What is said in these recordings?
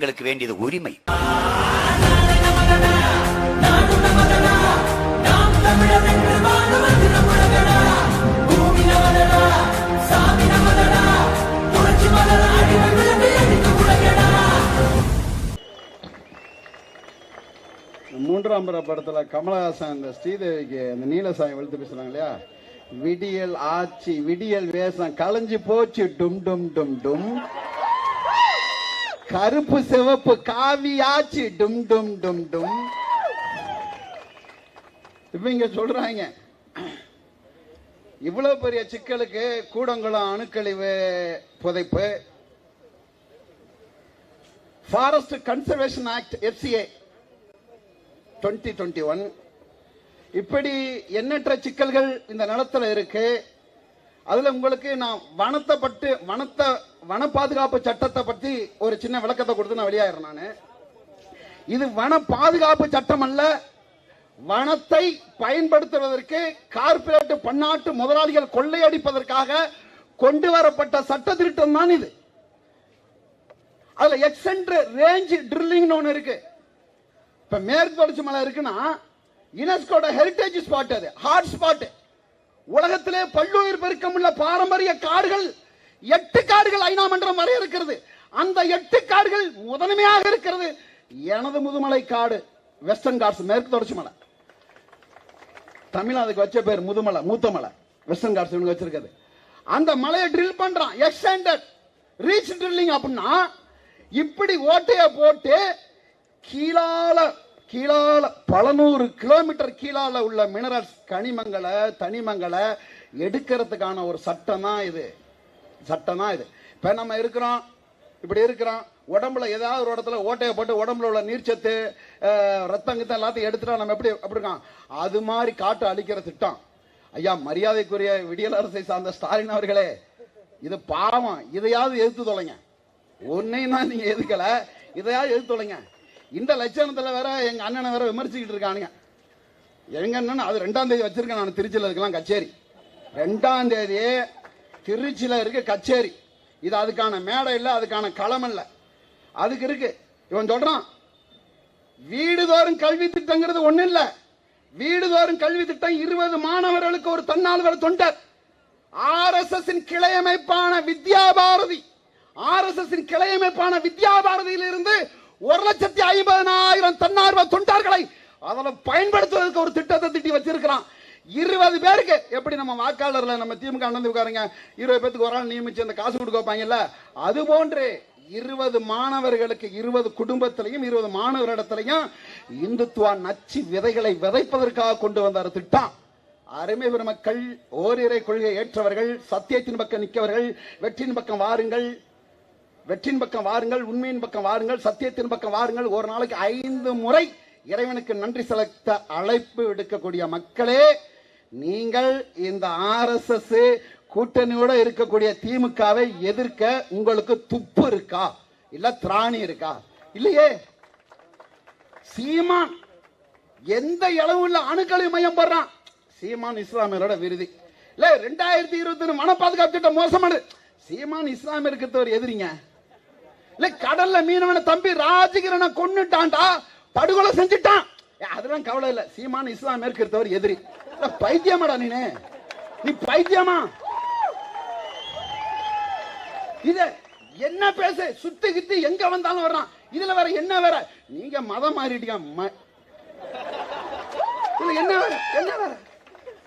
எங்களுக்கு வேண்டியது உரிமை. மூன்றாம் பிற படத்துல கமலஹாசன் அந்த ஸ்ரீதேவிக்கு அந்த நீலசாமி வெளுத்து பேசுறாங்க இல்லையா? விடியல் ஆட்சி விடியல் வேஷம் கலைஞ்சு போச்சு. டும் டும் டும் டும். கருப்பு சிவப்பு காவியாச்சு. டும் டும் டும் டும். இப்ப இங்க சொல்றாங்க. இவ்வளவு பெரிய சிக்கலுக்கு கூடங்குளம் அணுக்கழிவு புதைப்பு. Forest conservation act FCA twenty twenty one இப்படி எண்ணற்ற சிக்கல்கள் இந்த நிலத்துல இருக்கு. அதுல உங்களுக்கு நான் வனத்தை பட்டு வனத்தை வன பாதுகாப்பு சட்டத்தை பத்தி ஒரு சின்ன விளக்கத்தை கொடுத்து நான் வெளியாகிறேன் நான். இது வன பாதுகாப்பு சட்டம் அல்ல வனத்தை பயன்படுத்துவதற்கு கார்பரேட் பன்னாட்டு முதலாளிகள் கொள்ளையடிப்பதற்காக கொண்டு வரப்பட்ட சட்ட திருத்தம் தான் இது. அதுல எக்ஸென்ட்ரு ரேஞ்ச் ட்ரில்லிங்னு ஒன்று இருக்கு. இப்ப மேற்கு தொடர்ச்சி மலை இருக்குன்னா யுனெஸ்கோட ஹெரிட்டேஜ் ஸ்பாட் அது ஹாட் ஸ்பாட் உலகத்திலே பல்லுயிர் பெருக்கம் உள்ள பாரம்பரிய காடுகள் எட்டு காடுகள் ஐநா மன்றம் வரை இருக்கிறது. அந்த எட்டு காடுகள் முதன்மையாக இருக்கிறது. எனது முதுமலை காடு வெஸ்டர்ன் காட்ஸ் மேற்கு தொடர்ச்சி மலை. தமிழ் அதுக்கு வச்ச பேர் முதுமலை மூத்த மலை வெஸ்டர்ன் காட்ஸ் இவனுக்கு வச்சிருக்கிறது. அந்த மலையை ட்ரில் பண்றான் எக்ஸ்டெண்டட் ரீச் ட்ரில்லிங் அப்படின்னா இப்படி ஓட்டைய போட்டு கீழால கீழால பல நூறு கிலோமீட்டர் கீழால உள்ள மினரல்ஸ் கனிமங்களை தனிமங்களை எடுக்கிறதுக்கான ஒரு சட்டம் தான் இது. சட்டம் தான் இது. இப்போ நம்ம இருக்கிறோம் இப்படி இருக்கிறோம் உடம்புல ஏதாவது ஒரு இடத்துல ஓட்டையை போட்டு உடம்புல உள்ள நீர்ச்சத்து ரத்தங்கத்தை எல்லாத்தையும் எடுத்துட்டா நம்ம எப்படி அப்படி இருக்கோம்? அது மாதிரி காட்டு அழிக்கிற திட்டம். ஐயா மரியாதைக்குரிய விடியல் அரசை சார்ந்த ஸ்டாலின் அவர்களே இது பாவம். இதையாவது எதிர்த்து தொலைங்க. ஒன்னையும் தான் நீங்க எதுக்கல இதையாவது எதிர்த்து தொலைங்க. இந்த லட்சணத்துல வேற எங்க அண்ணனை வேற விமர்சிக்கிட்டு இருக்கானுங்க. எங்க அண்ணன் அது ரெண்டாம் தேதி வச்சிருக்கேன் நான் திருச்சியில் இருக்கலாம் கச்சேரி. ரெண்டாம் தேதி திருச்சியில் இருக்க கச்சேரி. இது அதுக்கான மேடை இல்லை அதுக்கான களம் இல்லை. அதுக்கு இருக்கு. இவன் சொல்றான் வீடுதோறும் கல்வி திட்டங்கிறது ஒண்ணு இல்லை. வீடுதோறும் கல்வி திட்டம் இருபது மாணவர்களுக்கு ஒரு தன்னால்வர் தொண்டர். ஆர்எஸ்எஸ் கிளையமைப்பான வித்யா பாரதி ஆர்எஸ்எஸ் கிளையமைப்பான வித்யா பாரதியிலிருந்து ஒரு லட்சத்தி ஐம்பதனாயிரம் தன்னார்வ தொண்டார்களை அதில் பயன்படுத்துவதற்கு ஒரு திட்டத்தை திட்டி வச்சிருக்கிறான். இருபது பேருக்கு. எப்படி நம்ம வாக்காளர்ல நம்ம திமுக அண்ணந்து உட்காருங்க? இருபது பேருக்கு ஒரு ஆள் நியமிச்சு அந்த காசு கொடுக்க வைப்பாங்கல்ல? அது போன்று இருபது மாணவர்களுக்கு இருபது குடும்பத்திலையும் இருபது மாணவரிடத்திலையும் இந்துத்துவ நச்சு விதைகளை விதைப்பதற்காக கொண்டு வந்தார் திட்டம். அருமை பெருமக்கள் ஓரிரை கொள்கை ஏற்றவர்கள் சத்தியத்தின் பக்கம் நிற்கவர்கள் வெற்றியின் பக்கம் வாருங்கள். வெற்றியின் பக்கம் வாருங்கள் உண்மையின் பக்கம் வாருங்கள் சத்தியத்தின் பக்கம் வாருங்கள். ஒரு நாளைக்கு ஐந்து முறை இறைவனுக்கு நன்றி செலுத்த அழைப்பு விடுக்கக்கூடிய மக்களே நீங்கள் இந்த ஆர்எஸ்எஸ் கூட்டணியோட இருக்கக்கூடிய திமுகவை எதிர்க்க உங்களுக்கு துப்பு இருக்கா? இல்ல திராணி இருக்கா? இல்லையே. சீமான் எந்த இளவும் இல்ல அணுக்களை மையம் போடுறான் சீமான் இஸ்லாமியரோட விருதி. இல்ல ரெண்டாயிரத்தி இருபத்தி ஒண்ணு மன பாதுகாப்பு திட்டம் மோசமானது. சீமான் இஸ்லாமியருக்கு ஒரு எதிரிங்க. இல்ல கடல்ல மீனவன தம்பி ராஜகிரனை கொன்னுட்டான்டா படுகொலை செஞ்சுட்டான். அதெல்லாம் கவலை இல்ல. சீமான் இஸ்லாமியருக்கு ஒரு எதிரி. பைத்தியமாடா நீனு. நீ பைத்தியமா? இத என்ன பேசு? சுத்து கித்தி எங்க வந்தாலும் வர்றான். இதுல வேற என்ன வேற? நீங்க மதம் மாறிட்டீங்க இதுல என்ன வேற? என்ன வேற?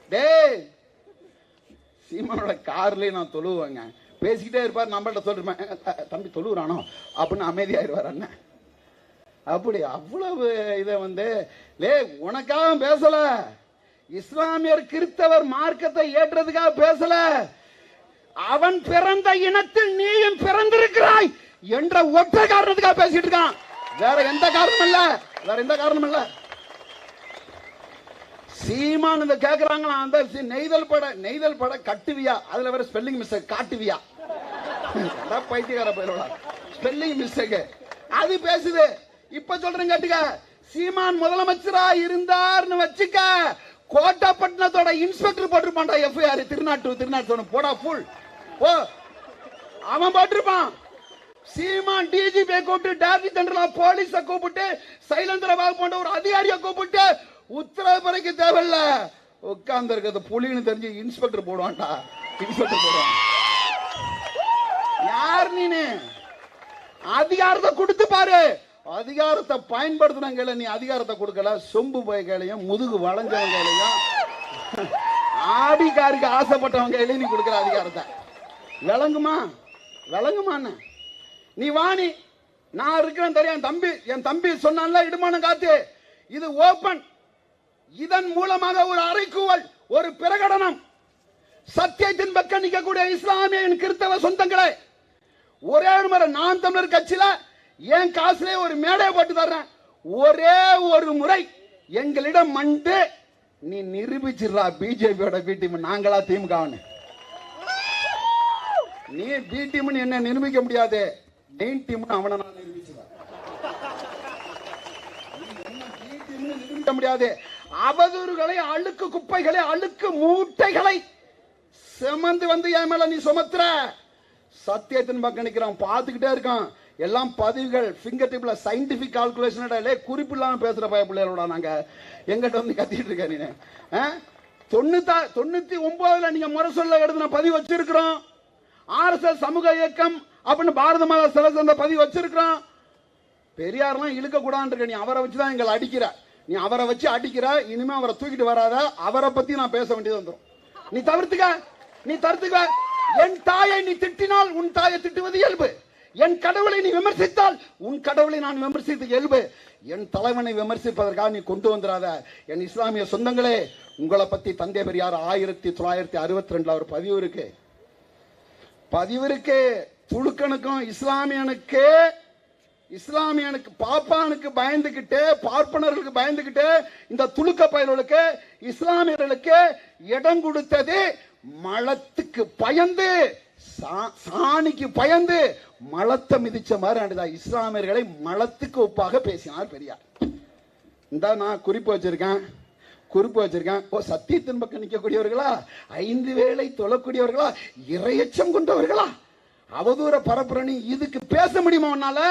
டே சீமானோட கார்லயே நான் தொழுவேங்க. பேசிக்கிட்டே இருப்பார் நம்மள்ட்ட சொல்லிருப்பேன் தம்பி தொழுவுறானோ? அப்படின்னு அமைதியாயிருவார் அண்ணன். அப்படி அவ்வளவு இதை வந்து லே உனக்காக பேசல. இஸ்லாமியர் கிறிஸ்தவர் மார்க்கத்தை ஏற்றதுக்காக பேசல. அவன் பிறந்த இனத்தில் நீயும் பிறந்திருக்கிறாய் என்ற ஒற்றை காரணத்துக்காக பேசிட்டு இருக்கான். வேற எந்த காரணம் இல்ல. வேற எந்த காரணம் இல்ல. சீமான் இந்த கேக்குறாங்களா? அந்த நெய்தல் பட நெய்தல் பட கட்டுவியா? அதுல வேற ஸ்பெல்லிங் மிஸ்டேக் காட்டுவியா? பைத்தியக்கார பயிரோட ஸ்பெல்லிங் மிஸ்டேக் அது பேசுது. இப்ப சொல்றேன் கேட்டுக்க. சீமான் முதலமைச்சரா இருந்தார்னு வச்சுக்க. கோட்டாப்பட்டினத்தோட இன்ஸ்பெக்டர் போட்டிருப்பான்டா எஃப்ஐஆர் திருநாட்டு திருநாட்டு போடா புல் ஓ அவன் போட்டிருப்பான். சீமான் டிஜிபி கூப்பிட்டு டைரக்டர் தண்டலா போலீஸ கூப்பிட்டு சைலேந்திரபாபு போன்ற ஒரு அதிகாரியை கூப்பிட்டு உத்தரவு பிறகு தேவையில்ல. உட்கார்ந்து இருக்கிறது புலின்னு தெரிஞ்சு இன்ஸ்பெக்டர் போடுவான்டா. இன்ஸ்பெக்டர் போடுவான். யார் நீனு? அதிகாரத்தை கொடுத்து பாரு. அதிகாரத்தை பயன்படுத்தின கையில நீ அதிகாரத்தை கொடுக்கல சொம்பு போய் கையிலையும் முதுகு வளைஞ்சவங்க கையிலையும் ஆடிக்காருக்கு ஆசைப்பட்டவங்க கையிலையும் நீ கொடுக்குற அதிகாரத்தை. விளங்குமா? விளங்குமான்னு. நீ வாணி நான் இருக்கிறேன் தெரியும் என் தம்பி என் தம்பி சொன்னான்ல இடுமானம் காத்து. இது ஓபன் இதன் மூலமாக ஒரு அறைக்கூவல் ஒரு பிரகடனம். சத்தியத்தின் பக்கம் நிற்கக்கூடிய இஸ்லாமிய கிறிஸ்தவ சொந்தங்களே. ஒரே முறை நான் தமிழர் கட்சியில என் காசுலேயே ஒரு மேடை போட்டு தர்றேன். ஒரே ஒரு முறை எங்களிடம் மண்டு நீ நிரூபிச்சிடுறா பிஜேபியோட பி டீம் நாங்களா திமுக நீ பி டீம் என்ன நிரூபிக்க முடியாது. மெயின் டீம் அவனை நான் நிரூபிச்சிடுறேன். நிரூபிக்க முடியாது. அவதூறுகளை அழுக்கு குப்பைகளை அழுக்கு மூட்டைகளை சுமந்து வந்து என் மேல நீ சுமத்துற. சத்தியத்தின் பக்கம் நிற்கிறான் பார்த்துக்கிட்டே இருக்கான். எல்லாம் பதிவுகள் ஃபிங்கர் டிப்பில் சயின்டிஃபிக் கால்குலேஷன் குறிப்பு இல்லாமல் பேசுகிற பய பிள்ளைகளோட நாங்கள் எங்கிட்ட வந்து கத்திட்டு இருக்கேன் நீ தொண்ணூத்தா தொண்ணூத்தி ஒன்பதுல நீங்க முறை சொல்ல எழுதின பதிவு வச்சிருக்கிறோம். ஆர்எஸ்எஸ் சமூக இயக்கம் அப்படின்னு பாரத மாதா சில அந்த பதிவு வச்சிருக்கிறோம். பெரியார்லாம் இழுக்க இருக்க நீ அவரை வச்சு தான் எங்களை அடிக்கிற. நீ அவரை வச்சு அடிக்கிற இனிமே அவரை தூக்கிட்டு வராத அவரை பத்தி நான் பேச வேண்டியது வந்துடும் நீ தவிர்த்துக்க நீ தவிர்த்துக்க என் தாயை நீ திட்டினால் உன் தாயை திட்டுவது இயல்பு. என் கடவுளை நீ விமர்சித்தால் உன் கடவுளை நான் விமர்சித்து இயல்பு என் தலைவனை விமர்சிப்பதற்காக நீ கொண்டு வந்துடாத. என் இஸ்லாமிய சொந்தங்களே உங்களை பத்தி தந்தை பெரியார் ஆயிரத்தி தொள்ளாயிரத்தி அறுபத்தி ரெண்டுல ஒரு பதிவு இருக்கு. பதிவு இருக்கு துளுக்கனுக்கும் இஸ்லாமியனுக்கு இஸ்லாமியனுக்கு பாப்பானுக்கு பயந்துகிட்டு பார்ப்பனர்களுக்கு பயந்துகிட்டு இந்த துளுக்க பயல்களுக்கு இஸ்லாமியர்களுக்கு இடம் கொடுத்தது மலத்துக்கு பயந்து சாணிக்கு பயந்து மலத்தை மிதிச்ச மாதிரி ஆண்டுதா. இஸ்லாமியர்களை மலத்துக்கு ஒப்பாக பேசினார் பெரியார். இந்த நான் குறிப்பு வச்சிருக்கேன். குறிப்பு வச்சிருக்கேன். ஓ சத்தியத்தின் பக்கம் நிற்கக்கூடியவர்களா? ஐந்து வேளை தொழக்கூடியவர்களா? இரையச்சம் கொண்டவர்களா? அவதூற பரப்புரணி இதுக்கு பேச முடியுமா உன்னால?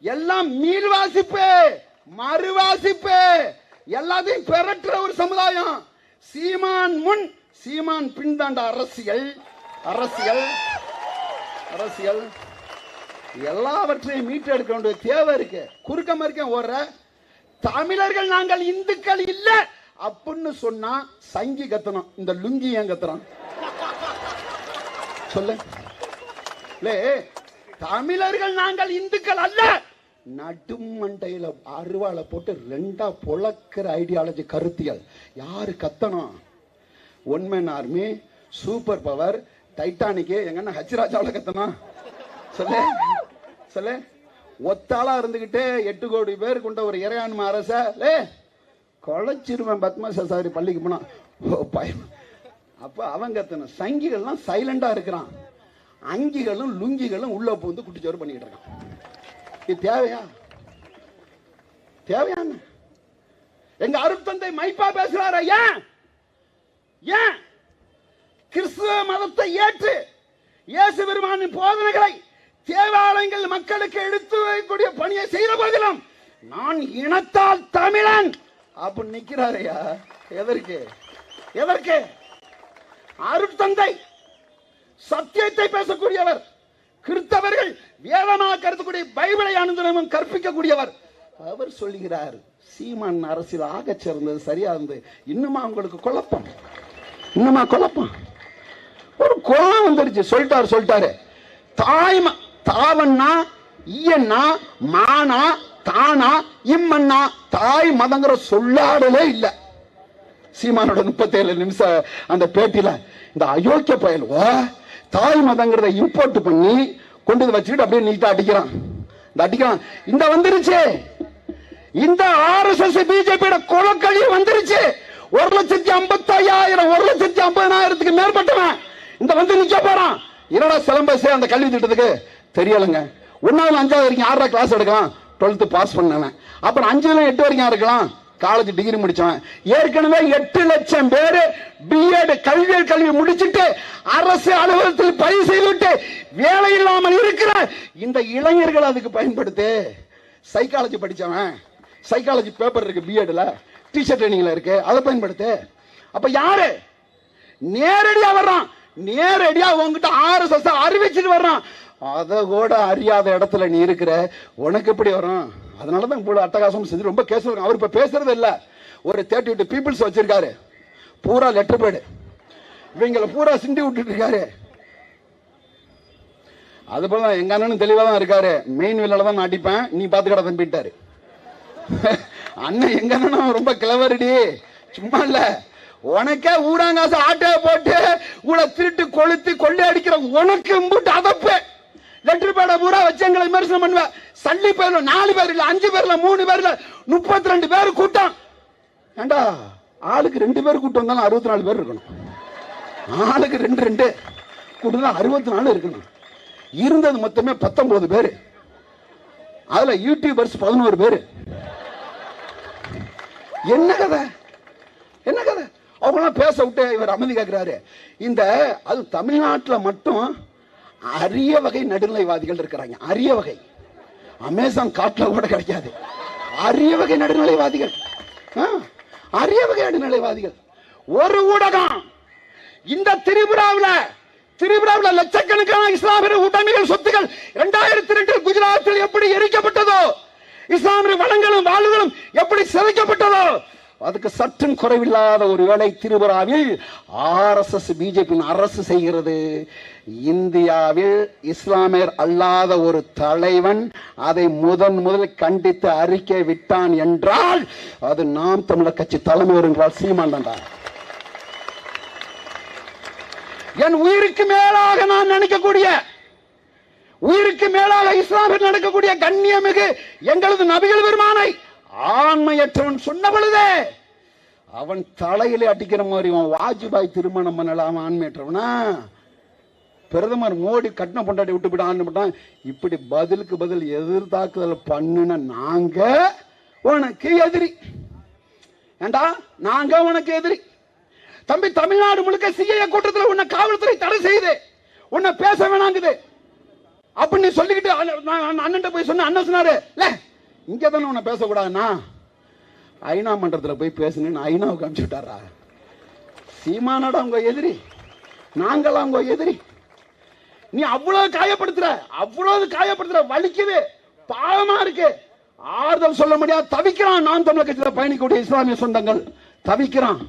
எல்லாம் மீள் வாசிப்பு மறுவாசிப்பு எல்லாத்தையும் பெறற்ற ஒரு சமுதாயம். சீமான் முன் சீமான் பின்தாண்ட அரசியல். அரசியல் அரசியல். எல்லாவற்றையும் மீட்டெடுக்க வேண்டிய தேவை இருக்கு. குறுக்க மறுக்க ஓடுற. தமிழர்கள் நாங்கள் இந்துக்கள் இல்ல. அப்படின்னு சொன்னா சங்கி கத்தணும். இந்த லுங்கி ஏன் கத்துறான்? சொல்லு. லே தமிழர்கள் நாங்கள் இந்துக்கள் அல்ல. நடுமண்டையில அருவாளை போட்டு ரெண்டா பொளக்கிற ஐடியாலஜி கருத்தியல். யாரு கத்தணும்? One man army super power Titanic எங்க அண்ணன் ஹச்சிராஜாவில் கத்தனா சொல்லு சொல்லு. ஒத்தாளா இருந்துகிட்டு எட்டு கோடி பேர் கொண்ட ஒரு இறையாண்மை அரச லே கொலைச்சிருவேன் பத்மசாரி பள்ளிக்கு போனா. ஓ, பயம். அப்போ அவன் கத்தணும் சங்கிகள்லாம் சைலண்டா இருக்கிறான். அங்கிகளும் லுங்கிகளும் உள்ள பூந்து குட்டிச்சோறு பண்ணிக்கிட்டு இருக்கான். இது தேவையா? தேவையான எங்க அருட்தந்தை மைப்பா பேசுறாரு ஏன் ஏன்? கிறிஸ்துவ மதத்தை ஏற்று இயேசு பெருமானின் போதனைகளை தேவாலயங்கள் மக்களுக்கு எடுத்து வைக்கக்கூடிய பணியை செய்த போதிலும் நான் இனத்தால் தமிழன். அப்படின்னு நிக்கிறாரையா எதற்கு? எதற்கு? அருட்தந்தை சத்தியத்தை பேசக்கூடியவர் கிறிஸ்தவர்கள் வேதமாக கருத்தக்கூடிய பைபிளை அனுதினமும் கற்பிக்கக்கூடியவர். அவர் சொல்லுகிறார் சீமான் அரசியல் ஆகச் சிறந்தது சரியா இருந்தது. இன்னுமா உங்களுக்கு குழப்பம்? இன்னுமா குழப்பம்? கோவம் வந்துருச்சு. சொல்லிட்டாரு சொல்லிட்டாரு. தாய் ம- தாவண்ணா ஈயண்ணா மானா தானா இம்மண்ணா தாய் மதங்கிற சொல்லாடலே இல்லை. சீமானோட முப்பத்தேழு நிமிஷம் அந்த பேட்டியில இந்த அயோக்கிய பயல் தாய் மதங்கிறத இம்போர்ட் பண்ணி கொண்டு வந்து வச்சுக்கிட்டு அப்படியே நீட்டா அடிக்கிறான். இந்த அடிக்கிறான். இந்த வந்துருச்சு. இந்த ஆர்எஸ்எஸ் பிஜேபியோட கொலக்கழி வந்துருச்சு. ஒரு லட்சத்தி ஐம்பத்தி ஐயாயிரம் ஒரு லட்சத்தி ஐம்பதாயிரத்துக்கு மேற்பட்டவன். இந்த வந்து நிக்க போறான். என்னடா சிலம்பஸ் அந்த கல்வி திட்டத்துக்கு? தெரியலைங்க. ஒன்னாவது அஞ்சாவது வரைக்கும் ஆறரை கிளாஸ் எடுக்கலாம். டுவெல்த்து பாஸ் பண்ணவன் அப்புறம் அஞ்சுல எட்டு வரைக்கும் இருக்கலாம். காலேஜ் டிகிரி முடிச்சவன். ஏற்கனவே எட்டு லட்சம் பேர் பிஎட் கல்வியல் கல்வி முடிச்சுட்டு அரசு அலுவலகத்தில் பதிவு செய்துவிட்டு வேலை இல்லாமல் இருக்கிற இந்த இளைஞர்கள் அதுக்கு பயன்படுத்து. சைக்காலஜி படித்தவன் சைக்காலஜி பேப்பர் இருக்கு பிஎட்ல டீச்சர் ட்ரைனிங்ல இருக்கு. அதை பயன்படுத்து. அப்ப யாரு? நேரடியாக வர்றான். நேரடியா உங்ககிட்ட ஆறு சச அறிவிச்சுட்டு வர்றான் அதை கூட அறியாத இடத்துல நீ இருக்கிற உனக்கு எப்படி வரும்? அதனால தான் இவ்வளோ அட்டகாசம் செஞ்சு ரொம்ப கேஸ் வரும் அவர் இப்போ பேசுறது இல்லை. ஒரு தேர்ட்டி எட்டு பீப்புள்ஸ் வச்சிருக்காரு. பூரா லெட்டர் பேடு இவங்களை பூரா சிண்டி விட்டுட்டு இருக்காரு. அது போல தான் எங்க அண்ணனும் தெளிவா தான் இருக்காரு. மெயின் வில்லால தான் நான் அடிப்பேன் நீ பாத்துக்கடா தம்பிட்டாரு அண்ணன் எங்க அண்ணனும் ரொம்ப கிளவரடி சும்மா இல்லை. உனக்கே ஊராங்காசு ஆட்டோ போட்டு உங்களை திருட்டு கொளுத்தி கொள்ளை அடிக்கிற உனக்கு இம்புட்டு அதப்பு. லெட்டர் பேட பூரா வச்சு எங்களை விமர்சனம் பண்ணுவேன் சல்லி பேர்ல நாலு பேர் இல்ல அஞ்சு பேர்ல மூணு பேர்ல முப்பத்தி ரெண்டு பேர் கூட்டம். ஏண்டா ஆளுக்கு ரெண்டு பேர் கூட்டம் வந்தாலும் அறுபத்தி நாலு பேர் இருக்கணும். ஆளுக்கு ரெண்டு ரெண்டு. கூட்டம் அறுபத்தி நாலு இருக்கணும். இருந்தது மொத்தமே பத்தொன்பது பேர். அதுல யூடியூபர்ஸ் பதினோரு பேர். என்ன கதை? என்ன கதை? அவங்களாம் பேச விட்டு இவர் அமைதி கேட்கிறாரு இந்த அது தமிழ்நாட்டில் மட்டும் அரிய வகை நடுநிலைவாதிகள் இருக்கிறாங்க. அரிய வகை. அமேசான் காட்டில் கூட கிடைக்காது. அரிய வகை நடுநிலைவாதிகள். ஆ, அரிய வகை நடுநிலைவாதிகள். ஒரு ஊடகம். இந்த திரிபுராவில் திரிபுராவில் லட்சக்கணக்கான இஸ்லாமிய உடைமைகள் சொத்துக்கள் இரண்டாயிரத்தி ரெண்டில் குஜராத்தில் எப்படி எரிக்கப்பட்டதோ இஸ்லாமிய வளங்களும் வாழ்வுகளும் எப்படி சிதைக்கப்பட்டதோ அதுக்கு சற்றும் குறைவில்லாத ஒரு வேலை திருபுராவில் ஆர்எஸ்எஸ் பிஜேபியின் அரசு செய்கிறது. இந்தியாவில் இஸ்லாமியர் அல்லாத ஒரு தலைவன் அதை முதன் முதல் கண்டித்து அறிக்கை விட்டான் என்றால் அது நாம் தமிழர் கட்சி தலைமையர் என்றால் சீமான் தான் என் உயிருக்கு மேலாக நான் நினைக்கக்கூடிய உயிருக்கு மேலாக இஸ்லாமியர் நடக்கக்கூடிய கண்ணியமிகு எங்களது நபிகள் பெருமானை ஆண்மையற்றவன் சொன்ன பொழுதே அவன் தலையிலே அடிக்கிற மாதிரி அவன் வாஜ்பாய் திருமணம் பண்ணலாம் ஆண்மையற்றவனா? பிரதமர் மோடி கட்டின பொண்டாட்டி விட்டு போயிட்டு ஆண்டு போட்டான். இப்படி பதிலுக்கு பதில் எதிர்த்தாக்குதல் பண்ணுன நாங்க உனக்கு எதிரி. ஏண்டா? நாங்க உனக்கு எதிரி. தம்பி தமிழ்நாடு முழுக்க சிஐ கூட்டத்தில் உன்னை காவல்துறை தடை செய்யுது. உன்னை பேச வேணாங்குது. அப்படின்னு சொல்லிக்கிட்டு அண்ணன் போய் சொன்ன அண்ணன் சொன்னாரு இங்கே தானே உன்னை பேசக்கூடாதுண்ணா ஐநா மன்றத்துல போய் பேசுனேன்னு ஐநாவுக்கு அனுப்பிச்சு விட்டாரா சீமானடா உங்க எதிரி. நாங்களா உங்க எதிரி. நீ அவ்வளவு காயப்படுத்துற அவ்வளவு காயப்படுத்துற வலிக்குது பாவமா இருக்கு. ஆறுதல் சொல்ல முடியாது. தவிக்கிறான். நான் தமிழக கட்சியில பயணிக்கக்கூடிய இஸ்லாமிய சொந்தங்கள். தவிக்கிறான்.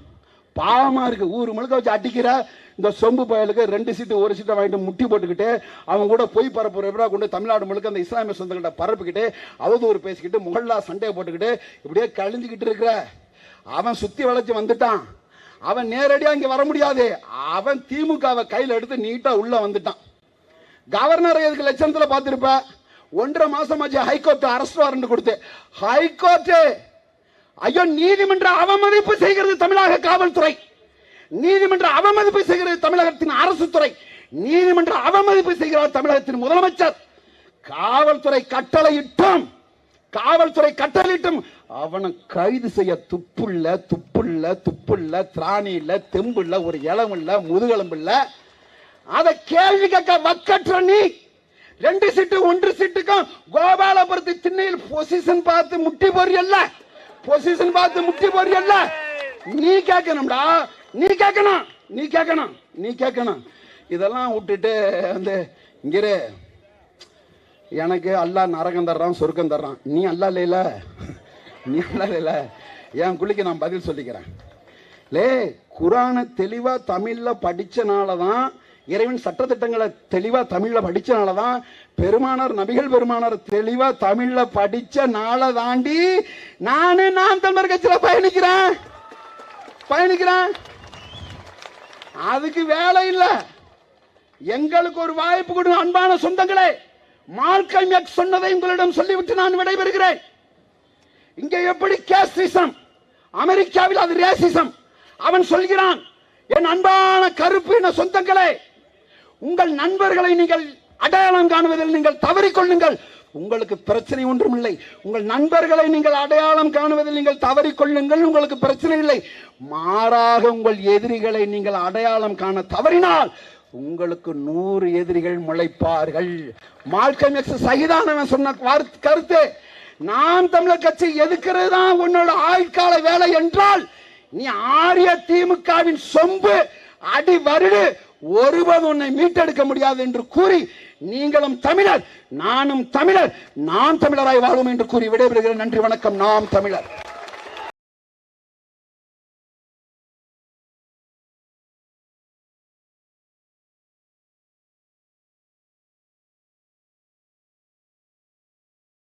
பாவமா இருக்கு. ஊர் முழுக்க வச்சு அடிக்கிற இந்த சொம்பு பயலுக்கு ரெண்டு சீட்டு ஒரு சீட்டை வாங்கிட்டு முட்டி போட்டுக்கிட்டு அவங்க கூட போய் பரப்புற கொண்டு தமிழ்நாடு முழுக்க அந்த இஸ்லாமிய சொந்தங்கள்ட்ட பரப்பிக்கிட்டு அவதூறு பேசிக்கிட்டு முகல்லா சண்டையை போட்டுக்கிட்டு இப்படியே கழிஞ்சுக்கிட்டு இருக்கிற. அவன் சுத்தி வளைச்சு வந்துட்டான். அவன் நேரடியாக இங்கே வர முடியாது. அவன் திமுகவை கையில் எடுத்து நீட்டாக உள்ள வந்துட்டான். கவர்னர் எதுக்கு லட்சணத்தில் பார்த்துருப்ப? ஒன்றரை மாசமாச்சு ஹைகோர்ட் அரஸ்ட் வாரண்ட் கொடுத்து. ஹைகோர்ட் ஐயோ நீதிமன்ற அவமதிப்பு செய்கிறது தமிழக காவல்துறை. நீதிமன்ற அவமதிப்பு செய்கிறது தமிழகத்தின் அரசு துறை. நீதிமன்ற அவமதிப்பு செய்கிறார் தமிழகத்தின் முதலமைச்சர். காவல்துறை கட்டளையிட்டும். காவல்துறை கட்டளையிட்டும். அவனை கைது செய்ய துப்புள்ள துப்புள்ள துப்புள்ள திராணி இல்ல தெம்பு இல்ல ஒரு இளம் இல்ல முதுகெலும்பு இல்ல. அதை கேள்வி கேட்க வக்கற்ற நீ. ரெண்டு சீட்டு ஒன்று சீட்டுக்கும் கோபாலபுரத்து திண்ணையில் பொசிஷன் பார்த்து முட்டி போறியல்ல பொசிஷன் பார்த்து முட்டி போறியல்ல நீ கேட்கணும்டா. நீ கேட்கணும் நீ கேட்கணும் நீ கேட்கணும். இதெல்லாம் விட்டுட்டு வந்து இங்கிரு. எனக்கு அல்லாஹ் நரகம் தர்றான் சொர்க்கம் தர்றான். நீ அல்லா இல்லைல நீ அல்லா இல்லைல என் குழிக்கு நான் பதில் சொல்லிக்கிறேன். லே குரானை தெளிவாக தமிழில் படித்தனால தான் இறைவன் சட்டத்திட்டங்களை தெளிவாக தமிழில் படித்தனால தான் பெருமானார் நபிகள் பெருமானார் தெளிவாக தமிழில் படித்த நாளை தாண்டி நானே நான் தமிழர் கட்சியில் பயணிக்கிறேன். பயணிக்கிறேன். அதுக்கு வேலை இல்லை. எங்களுக்கு ஒரு வாய்ப்பு கொடுங்க அன்பான சொந்தங்களே. மார்க்கம் எக்ஸ் சொன்னதை உங்களிடம் சொல்லிவிட்டு நான் விடைபெறுகிறேன். இங்க எப்படி கேஸ்டிசம் அமெரிக்காவில் அது ரேசிசம். அவன் சொல்கிறான் என் அன்பான கருப்பு என சொந்தங்களே உங்கள் நண்பர்களை நீங்கள் அடையாளம் காணுவதில் நீங்கள் தவறிக்கொள்ளுங்கள். உங்களுக்கு பிரச்சனை ஒன்றும் இல்லை. உங்கள் நண்பர்களை நீங்கள் அடையாளம் காணுவதில் நீங்கள் தவறிக்கொள்ளுங்கள் உங்களுக்கு பிரச்சனை இல்லை. மாறாக உங்கள் எதிரிகளை நீங்கள் அடையாளம் காண தவறினால் உங்களுக்கு நூறு எதிரிகள் முளைப்பார்கள். மால்கம் எக்ஸ் சகிதானவன் சொன்ன கருத்து. நாம் தமிழர் கட்சி எதுக்கிறது தான் உன்னோட ஆயுட்கால வேலை என்றால் நீ ஆரிய திமுகவின் சொம்பு அடி வருடு ஒருவன் உன்னை மீட்டெடுக்க முடியாது என்று கூறி நீங்களும் தமிழர் நானும் தமிழர். நாம் தமிழராய் வாழும் என்று கூறி விடைபெறுகிறேன். நன்றி வணக்கம். நாம் தமிழர்.